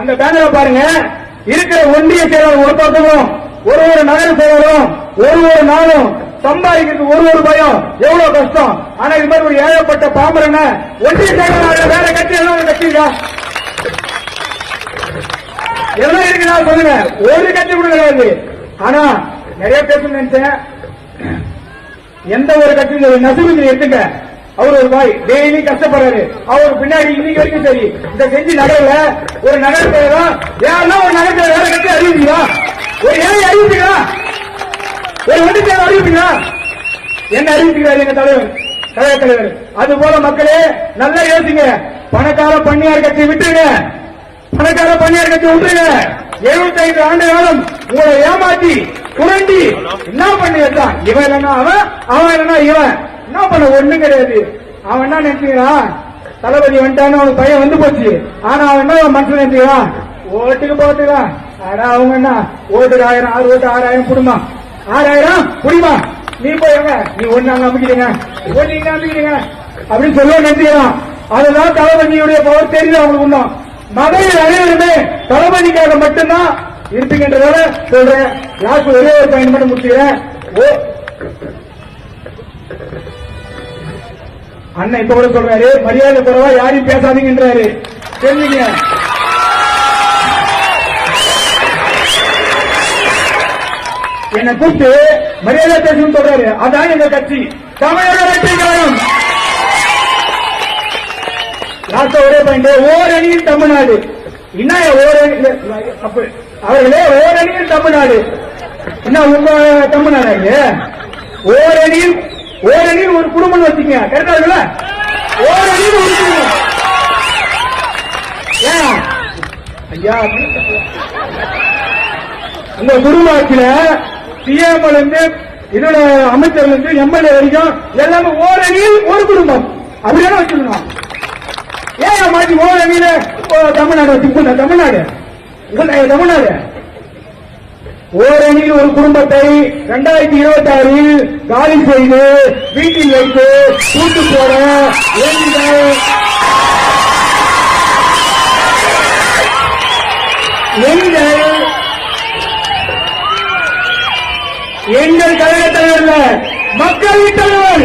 அந்த பேனரை பாருங்க. இருக்கிற ஒன்றிய செயலாளர் ஒரு பக்கமும் ஒரு ஒரு நகர செயலரும் ஒரு ஒரு நாளும் சம்பாதிக்கிறது ஒரு ஒரு பயம். எவ்வளவு கஷ்டம். ஆனா இது மாதிரி ஒரு ஏழப்பட்ட பாமரன ஒன்றிய செயலாளர் வேற கட்சி எல்லாம் கட்சிங்க எல்லாம் இருக்குதா சொல்லுங்க. ஒரு கட்சி கூட கிடையாது. ஆனா நிறைய பேசணும்னு நினைச்சேன் எந்த ஒரு கட்சியும் நசுக்கு எடுத்துங்க அவர் ஒரு பாய் டெய்லி கஷ்டப்படுறாரு. அவர் பின்னாடி இன்னைக்கு வரைக்கும் சரி இந்த செஞ்சு நகரில் ஒரு நகர் பேரா யாருன்னா ஒரு நகர் பேர் வேற கட்டி அறிவிப்பீங்களா? ஒரு ஏழை அறிவிப்பீங்களா? ஒரு வண்டி பேர் அறிவிப்பீங்களா? என்ன அறிவிப்பீங்களா எங்க தலைவர்? கழக தலைவர். அது போல மக்களே நல்லா யோசிங்க. பணக்கார பண்ணியார் கட்சி விட்டுருங்க. பணக்கார பண்ணியார் கட்சி விட்டுருங்க. எழுபத்தி ஐந்து ஆண்டு காலம் உங்களை ஏமாத்தி குரண்டி என்ன பண்ணி வச்சான் இவன் இல்லைன்னா அவன் அவன் இல்லைன்னா இவன். என்ன பண்ண ஒண்ணும் கிடையாது. அவன் என்ன நினைச்சுக்கிறான் தளபதி வந்துட்டான்னு அவனுக்கு பையன் வந்து போச்சு. ஆனா அவன் என்ன மனசுல நினைச்சுக்கிறான் ஓட்டுக்கு போட்டுக்கலாம் ஆனா அவங்க என்ன? ஓட்டுக்கு ஆயிரம் ஆறு ஓட்டு ஆறாயிரம் குடும்பம் ஆறாயிரம்? குடிமா? நீ போயிருங்க நீ ஒண்ணு அங்க அமைக்கிறீங்க ஒண்ணு இங்க அமைக்கிறீங்க அப்படின்னு சொல்ல நினைச்சுக்கலாம் அதுதான் தளபதியுடைய பவர் தெரியல அவங்களுக்கு இன்னும். மகளிர் அனைவருமே தளபதிக்காக மட்டும்தான் இருப்பீங்கன்றதால சொல்றேன். யாருக்கு ஒரே ஒரு பயன்பாடு மட்டும் முடிச்சுக்கிறேன். அண்ணன் இப்ப கூட சொல்றாரு மரியாதை குறைவா யாரையும் பேசாதீங்கன்றாரு. தெரிஞ்சுங்க என்னை கூப்பிட்டு மரியாதை பேசணும் சொல்றாரு. அதான் எங்க கட்சி. தமிழக வெற்றி கழகம். லாஸ்ட் ஒரே பாயிண்ட். ஓரணியில் தமிழ்நாடு. என்ன ஓரணி அவர்களே ஓரணியில் தமிழ்நாடு. என்ன உங்க தமிழ்நாடு இது ஓரணியில் ஓரணியில் ஒரு குடும்பம் வச்சுங்க கரெக்டா இருக்குல்ல ஓரணியில் ஒரு குடும்பம். ஏன்? ஐயா உங்க குடும்ப ஆட்சியில இருந்து இதோட அமைச்சர்ல இருந்து எம்எல்ஏ வரைக்கும் எல்லாமே ஓரணியில் ஒரு குடும்பம். அப்படியே வச்சிருந்தோம். ஏன் மாற்றி ஓரணியில தமிழ்நாடு வச்சுக்கோங்க தமிழ்நாடு தமிழ்நாடு? ஓரணியில் ஒரு குடும்பத்தை இரண்டாயிரத்தி இருபத்தி ஆறில் காலி செய்து வீட்டில் வைத்து கூட்டு போட எங்கள் எங்கள் கழக தலைவர் மக்கள் தலைவர்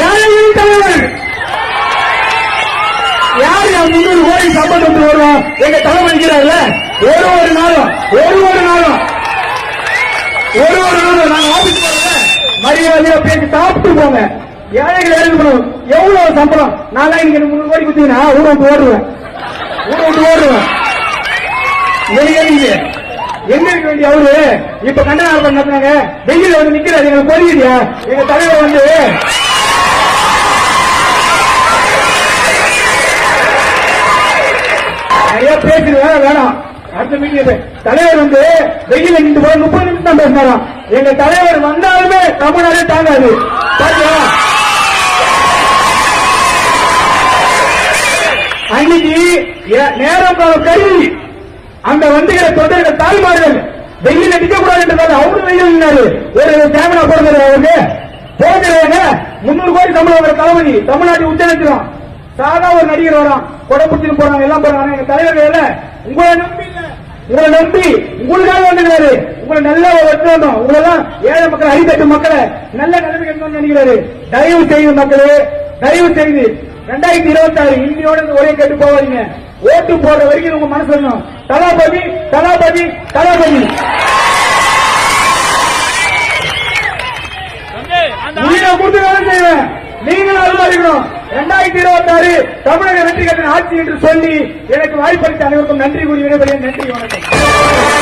ஏழையின் தலைவர் யார் என் முன்னூறு கோடி சம்பளத்துக்கு வருவோம். எங்க தலைவர் இருக்கிறார்ல ஒரு ஒரு நாளும் ஒரு ஒரு நாளும். ஒரு ஒரு நாளும் நாங்க ஆபீஸ் போறோம்ல? மரியாதையா பேசி சாப்பிட்டு போங்க. ஏழைகள் இறங்கி போகணும் எவ்வளவு சம்பளம்? நான் தான் இன்னைக்கு முன்னூறு கோடி குத்தீங்கன்னா ஊரை விட்டு ஓடுவேன். ஊரை விட்டு ஓடுவேன். வெளியே எங்க இருக்க வேண்டிய அவரு? இப்ப கண்டன நடத்துனாங்க. டெல்லியில வந்து நிக்கிறாரு. எங்களுக்கு புரியுதியா எங்க தலைவர் வந்து நிறைய பேசுறது வேணாம் வேணாம். அடுத்த மீட்டிங் தலைவர் வந்து வெயில நின்று போய் முப்பது நிமிஷம் தான் பேசினாராம். எங்க தலைவர் வந்தாலுமே தமிழ்நாடே தாங்காது. அன்னைக்கு ஏ- நேரம் கருவி. அந்த வந்துகிற தொண்டர்கள் தாய்மார்கள் வெயில நிக்க கூடாதுன்றதால அவரு வெயில் நின்னாரு ஒரு கேமரா போடுறது அவருக்கு. போடுறாங்க முன்னூறு கோடி சம்பளம் தளபதி தமிழ்நாட்டில் உச்சரிக்கிறோம் சாதா ஒரு நடிகர் வரான். கொடை பிடிச்சிட்டு போறாங்க எல்லாம் போறாங்க எங்க தலைவர் இல்ல. உங்களை நம்பி உங்களை நம்பி உங்களுக்காக வந்துக்கிறாரு உங்களை நல்ல வச்சுக்கணும் உங்களெல்லாம் ஏழை மக்கள் அடித்தட்டு மக்களை நல்ல எடுத்து வந்து நினைக்கிறாரு. தயவு செய்து மக்களே தயவு செய்து ரெண்டாயிரத்தி இருபத்தி ஆறு இந்தியோட ஒரே கேட்டு போவாதீங்க ஓட்டு போடுற வரைக்கும் உங்க மனசு வரணும். தலாபதி தலாபதி தலாபதி உயிரை கொடுத்து வேலை செய்வேன். நீங்களும் அனுமதிக்கணும் ரெண்டாயிரத்தி இருபத்தி ஆறு தமிழக வெற்றி கட்டின ஆட்சி என்று சொல்லி எனக்கு வாய்ப்பளித்த அனைவருக்கும் நன்றி கூறி விடைபெறுகிறேன். நன்றி வணக்கம்.